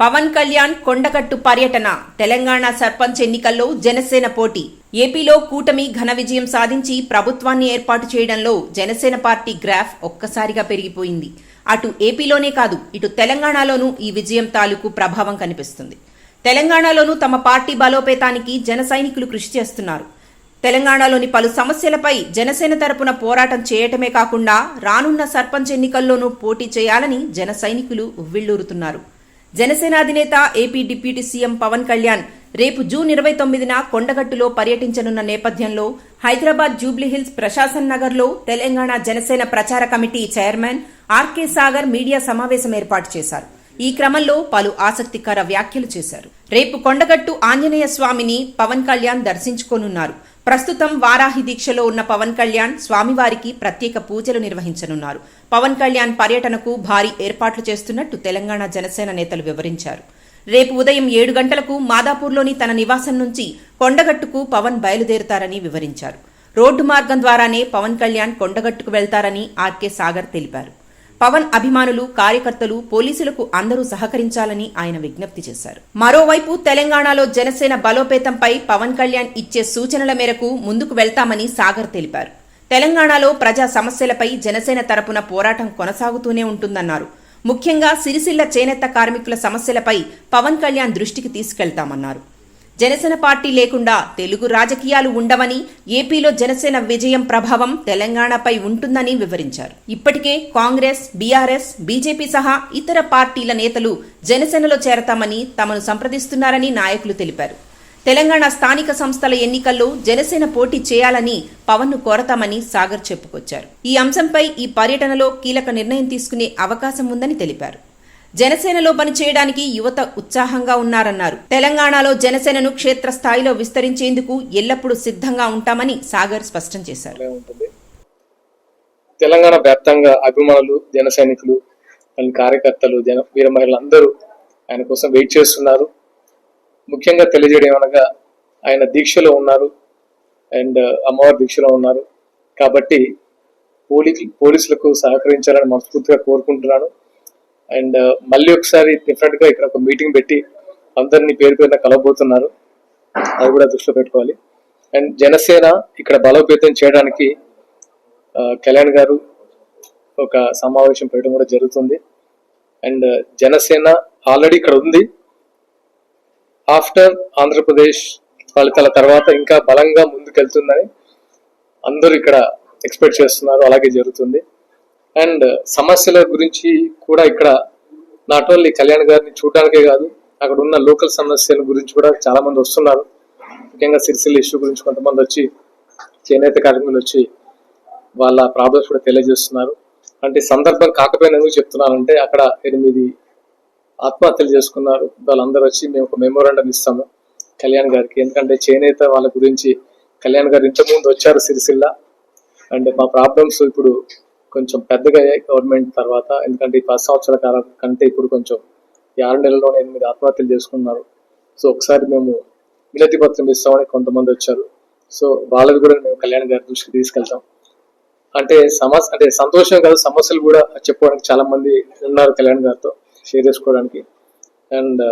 పవన్ కళ్యాణ్ కొండగట్టు పర్యటన. తెలంగాణ సర్పంచ్ ఎన్నికల్లో జనసేన పోటీ. ఏపీలో కూటమి ఘన విజయం సాధించి ప్రభుత్వాన్ని ఏర్పాటు చేయడంలో జనసేన పార్టీ గ్రాఫ్ ఒక్కసారిగా పెరిగిపోయింది. అటు ఏపీలోనే కాదు ఇటు తెలంగాణలోనూ ఈ విజయం తాలూకు ప్రభావం కనిపిస్తుంది. తెలంగాణలోనూ తమ పార్టీ బలోపేతానికి జన సైనికులు కృషి చేస్తున్నారు. తెలంగాణలోని పలు సమస్యలపై జనసేన తరపున పోరాటం చేయటమే కాకుండా రానున్న సర్పంచ్ ఎన్నికల్లోనూ పోటీ చేయాలని జన సైనికులు ఉవ్విళ్ళూరుతున్నారు జనసేన అధినేత AP deputy CM Pawan Kalyan రేపు జూన్ ఇరవై తొమ్మిదిన కొండగట్టులో పర్యటించనున్న నేపథ్యంలో హైదరాబాద్ జూబ్లీహిల్స్ ప్రశాసన్ నగర్లో తెలంగాణ జనసేన ప్రచార కమిటీ చైర్మన్ ఆర్కే సాగర్ మీడియా సమావేశం ఏర్పాటు చేశారు. ఈ క్రమంలో పలు ఆసక్తికర వ్యాఖ్యలు చేశారు. రేపు కొండగట్టు ఆంజనేయ స్వామిని పవన్ కళ్యాణ్ దర్శించుకోనున్నారు. ప్రస్తుతం వారాహి దీక్షలో ఉన్న పవన్ కళ్యాణ్ స్వామివారికి ప్రత్యేక పూజలు నిర్వహించనున్నారు. పవన్ కళ్యాణ్ పర్యటనకు భారీ ఏర్పాట్లు చేస్తున్నట్టు తెలంగాణ జనసేన నేతలు వివరించారు. రేపు ఉదయం ఏడు గంటలకు మాదాపూర్లోని తన నివాసం నుంచి కొండగట్టుకు పవన్ బయలుదేరుతారని వివరించారు. రోడ్డు మార్గం ద్వారానే పవన్ కళ్యాణ్ కొండగట్టుకు వెళ్తారని ఆర్కే సాగర్ తెలిపారు. పవన్ అభిమానులు కార్యకర్తలు పోలీసులకు అందరూ సహకరించాలని ఆయన విజ్ఞప్తి చేశారు. మరోవైపు తెలంగాణలో జనసేన బలోపేతంపై పవన్ కళ్యాణ్ ఇచ్చే సూచనల మేరకు ముందుకు వెళ్తామని సాగర్ తెలిపారు. తెలంగాణలో ప్రజా సమస్యలపై జనసేన తరపున పోరాటం కొనసాగుతూనే ఉంటుందన్నారు. ముఖ్యంగా సిరిసిల్ల చేనేత కార్మికుల సమస్యలపై పవన్ కళ్యాణ్ దృష్టికి తీసుకెళ్తామన్నారు. జనసేన పార్టీ లేకుండా తెలుగు రాజకీయాలు ఉండవని ఏపీలో జనసేన విజయం ప్రభావం తెలంగాణపై ఉంటుందని వివరించారు. ఇప్పటికే కాంగ్రెస్ బీఆర్ఎస్ బీజేపీ సహా ఇతర పార్టీల నేతలు జనసేనలో చేరతామని తమను సంప్రదిస్తున్నారని నాయకులు తెలిపారు. తెలంగాణ స్థానిక సంస్థల ఎన్నికల్లో జనసేన పోటీ చేయాలని పవన్ను కోరతామని సాగర్ చెప్పుకొచ్చారు. ఈ అంశంపై ఈ పర్యటనలో కీలక నిర్ణయం తీసుకునే అవకాశం ఉందని తెలిపారు. జనసేనలో పనిచేయడానికి యువత ఉత్సాహంగా ఉన్నారన్నారు. తెలంగాణలో జనసేనను క్షేత్రస్థాయిలో విస్తరించేందుకు ఎల్లప్పుడూ సిద్ధంగా ఉంటామని సాగర్ స్పష్టం చేశారు. ఉంటుంది. తెలంగాణ వ్యాప్తంగా అభిమానులు జన సైనికులు కార్యకర్తలు జన వీర మహిళలు అందరూ ఆయన కోసం వెయిట్ చేస్తున్నారు. ముఖ్యంగా తెలియజేయడం అనగా ఆయన దీక్షలో ఉన్నారు. అండ్ అమ్మవారి దీక్షలో ఉన్నారు. కాబట్టి పోలీ పోలీసులకు సహకరించాలని మనస్ఫూర్తిగా కోరుకుంటున్నాను. అండ్ uh, మళ్ళీ ఒకసారి డిఫరెంట్గా ఇక్కడ ఒక మీటింగ్ పెట్టి అందరినీ పేరు పేరున కలవబోతున్నారు. అది కూడా దృష్టిలో పెట్టుకోవాలి. అండ్ జనసేన ఇక్కడ బలోపేతం చేయడానికి uh, కళ్యాణ్ గారు ఒక సమావేశం పెట్టడం కూడా జరుగుతుంది. అండ్ uh, జనసేన ఆల్రెడీ ఇక్కడ ఉంది. ఆఫ్టర్ ఆంధ్రప్రదేశ్ ఫలితాల తర్వాత ఇంకా బలంగా ముందుకెళ్తుందని అందరూ ఇక్కడ ఎక్స్పెక్ట్ చేస్తున్నారు. అలాగే జరుగుతుంది. అండ్ సమస్యల గురించి కూడా ఇక్కడ నాట్ ఓన్లీ కళ్యాణ్ గారిని చూడడానికే కాదు అక్కడ ఉన్న లోకల్ సమస్యల గురించి కూడా చాలా మంది వస్తున్నారు. ముఖ్యంగా సిరిసిల్ల ఇష్యూ గురించి కొంతమంది వచ్చి చేనేత కార్మికులు వచ్చి వాళ్ళ ప్రాబ్లమ్స్ కూడా తెలియజేస్తున్నారు. అంటే సందర్భం కాకపోయినా ఎందుకు చెప్తున్నానంటే అక్కడ ఎనిమిది ఆత్మహత్యలు చేసుకున్నారు. వాళ్ళందరూ వచ్చి మేము ఒక మెమోరాండం ఇస్తాము కళ్యాణ్ గారికి. ఎందుకంటే చేనేత వాళ్ళ గురించి కళ్యాణ్ గారు ఇంతకుముందు వచ్చారు సిరిసిల్ల. అండ్ మా ప్రాబ్లమ్స్ ఇప్పుడు కొంచెం పెద్దగా గవర్నమెంట్ తర్వాత ఎందుకంటే ఈ పది సంవత్సరాల కాలం కంటే ఇప్పుడు కొంచెం ఈ ఆరు నెలల్లోనే ఎనిమిది ఆత్మహత్యలు చేసుకున్నారు. సో ఒకసారి మేము వినతి పత్రం ఇస్తామని కొంతమంది వచ్చారు. సో వాళ్ళది కూడా మేము కళ్యాణ్ గారి దృష్టికి తీసుకెళ్తాం. అంటే సమస్య అంటే సంతోషం కాదు సమస్యలు కూడా చెప్పుకోవడానికి చాలా మంది ఉన్నారు కళ్యాణ్ గారితో షేర్ చేసుకోవడానికి. అండ్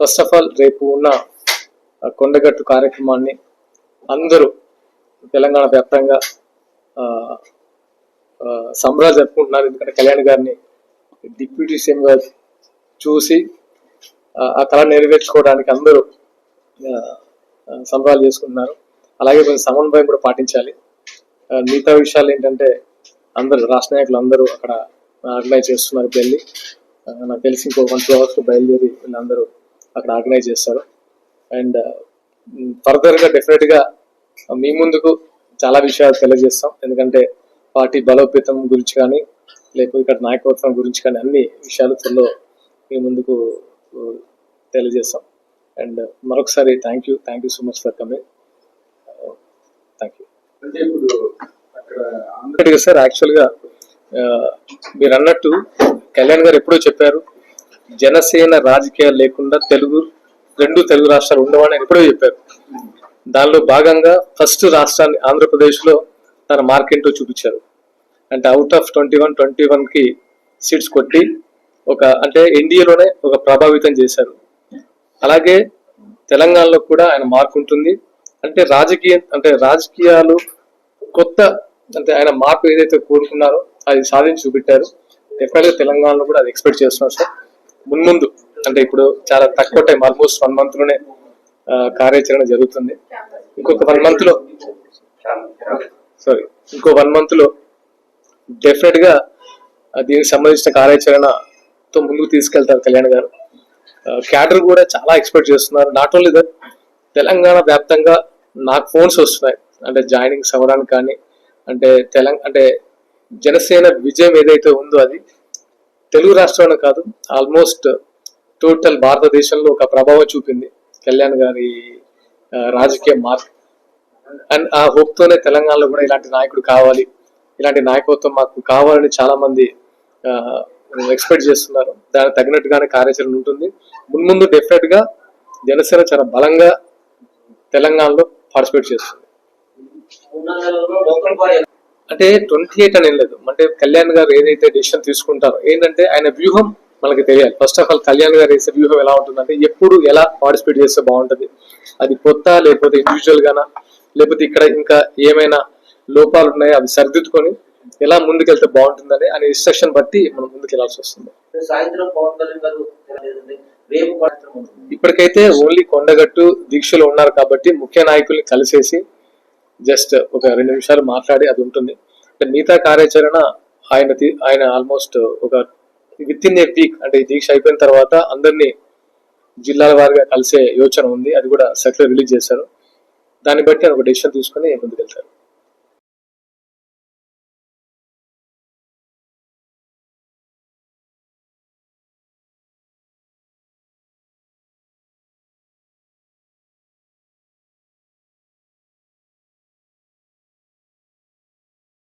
ఫస్ట్ ఆఫ్ ఆల్ రేపు ఉన్న కొండగట్టు కార్యక్రమాన్ని అందరూ తెలంగాణ వ్యాప్తంగా సంబరాలు జరుపుకుంటున్నారు. ఎందుకంటే కళ్యాణ్ గారిని డిప్యూటీ సీఎంగా చూసి ఆ, కళ నెరవేర్చుకోవడానికి అందరూ సంబరాలు చేసుకుంటున్నారు. అలాగే కొంచెం సమన్వయం కూడా పాటించాలి. మిగతా విషయాలు ఏంటంటే అందరూ రాష్ట్ర నాయకులు అందరూ అక్కడ ఆర్గనైజ్ చేస్తున్నారు వెళ్ళి నాకు తెలిసి ఇంకో వన్ టూ అవర్స్ బయలుదేరి వీళ్ళందరూ అక్కడ ఆర్గనైజ్ చేస్తారు. అండ్ ఫర్దర్గా డెఫినెట్గా మీ ముందుకు చాలా విషయాలు తెలియజేస్తాం. ఎందుకంటే పార్టీ బలోపేతం గురించి కానీ లేకపోతే ఇక్కడ నాయకత్వం గురించి కానీ అన్ని విషయాలు త్వరలో మీ ముందుకు తెలియజేస్తాం. అండ్ మరొకసారి thank you thank you so much for coming thank you అంటే ఇప్పుడు అక్కడ ఆంధ్ర ఒకటిగా సార్ యాక్చువల్గా మీరు అన్నట్టు కళ్యాణ్ గారు ఎప్పుడో చెప్పారు జనసేన రాజకీయాలు లేకుండా తెలుగు రెండు తెలుగు రాష్ట్రాలు ఉండవని ఎప్పుడో చెప్పారు. దానిలో భాగంగా ఫస్ట్ రాష్ట్రాన్ని ఆంధ్రప్రదేశ్లో తన మార్కెంటో చూపించారు. అంటే out of twenty one twenty వన్కి సీట్స్ కొట్టి ఒక అంటే ఎన్డీఏలోనే ఒక ప్రభావితం చేశారు. అలాగే తెలంగాణలో కూడా ఆయన మార్క్ ఉంటుంది. అంటే రాజకీయ అంటే రాజకీయాలు కొత్త అంటే ఆయన మార్పు ఏదైతే కోరుకున్నారో అది సాధించి చూపెట్టారు. డెఫినెట్ తెలంగాణలో కూడా అది ఎక్స్పెక్ట్ చేస్తున్నాం సార్. మున్ముందు అంటే ఇప్పుడు చాలా తక్కువ టైం ఆల్మోస్ట్ వన్ మంత్లోనే కార్యాచరణ జరుగుతుంది. ఇంకొక వన్ మంత్లో సారీ ఇంకో వన్ మంత్లో డెఫినెట్గా దీనికి సంబంధించిన కార్యాచరణతో ముందుకు తీసుకెళ్తారు కళ్యాణ్ గారు. క్యాడర్ కూడా చాలా ఎక్స్పెక్ట్ చేస్తున్నారు. నాట్ ఓన్లీ దట్ తెలంగాణ వ్యాప్తంగా నాకు ఫోన్స్ వస్తున్నాయి. అంటే జాయినింగ్స్ అవ్వడానికి కానీ అంటే తెలంగాణ అంటే జనసేన విజయం ఏదైతే ఉందో అది తెలుగు రాష్ట్రంలో కాదు ఆల్మోస్ట్ టోటల్ భారతదేశంలో ఒక ప్రభావం చూపింది కళ్యాణ్ గారి రాజకీయ మార్పు అండ్ ఆ హోప్ తోనే తెలంగాణలో కూడా ఇలాంటి నాయకుడు కావాలి. ఇలాంటి నాయకత్వం మాకు కావాలని చాలా మంది ఎక్స్పెక్ట్ చేస్తున్నారు. దానికి తగినట్టుగానే కార్యాచరణ ఉంటుంది. మున్ముందు డెఫినెట్గా జనసేన చాలా బలంగా తెలంగాణలో పార్టిసిపేట్ చేస్తుంది. అంటే ట్వంటీ ఎయిట్ అని ఏం లేదు. అంటే కళ్యాణ్ గారు ఏదైతే డెసిషన్ తీసుకుంటారో ఏంటంటే ఆయన వ్యూహం మనకి తెలియాలి. ఫస్ట్ ఆఫ్ ఆల్ కళ్యాణ్ గారు వేసే వ్యూహం ఎలా ఉంటుందంటే ఎప్పుడు ఎలా పార్టిసిపేట్ చేస్తే బాగుంటది? అది కొత్త లేకపోతే ఇండివిజువల్ గానా? లేకపోతే ఇక్కడ ఇంకా ఏమైనా లోపాలు ఉన్నాయో అవి సరిదిద్దుకొని ఎలా ముందుకెళ్తే బాగుంటుందని అనే ఇన్స్ట్రక్షన్ బట్టి మనం ముందుకు వెళ్ళాల్సి వస్తుంది. ఇప్పటికైతే ఓన్లీ కొండగట్టు దీక్షలో ఉన్నారు కాబట్టి ముఖ్య నాయకుల్ని కలిసేసి జస్ట్ ఒక రెండు నిమిషాలు మాట్లాడి అది ఉంటుంది. అంటే మిగతా కార్యాచరణ ఆయన ఆయన ఆల్మోస్ట్ ఒక విత్ ఇన్ ఏ వీక్ అంటే ఈ దీక్ష అయిపోయిన తర్వాత అందరినీ జిల్లాల వారిగా కలిసే యోచన ఉంది. అది కూడా సర్క్యులర్ రిలీజ్ చేశారు. దాన్ని బట్టి ఒక డెసిషన్ తీసుకుని ముందుకెళ్తారు.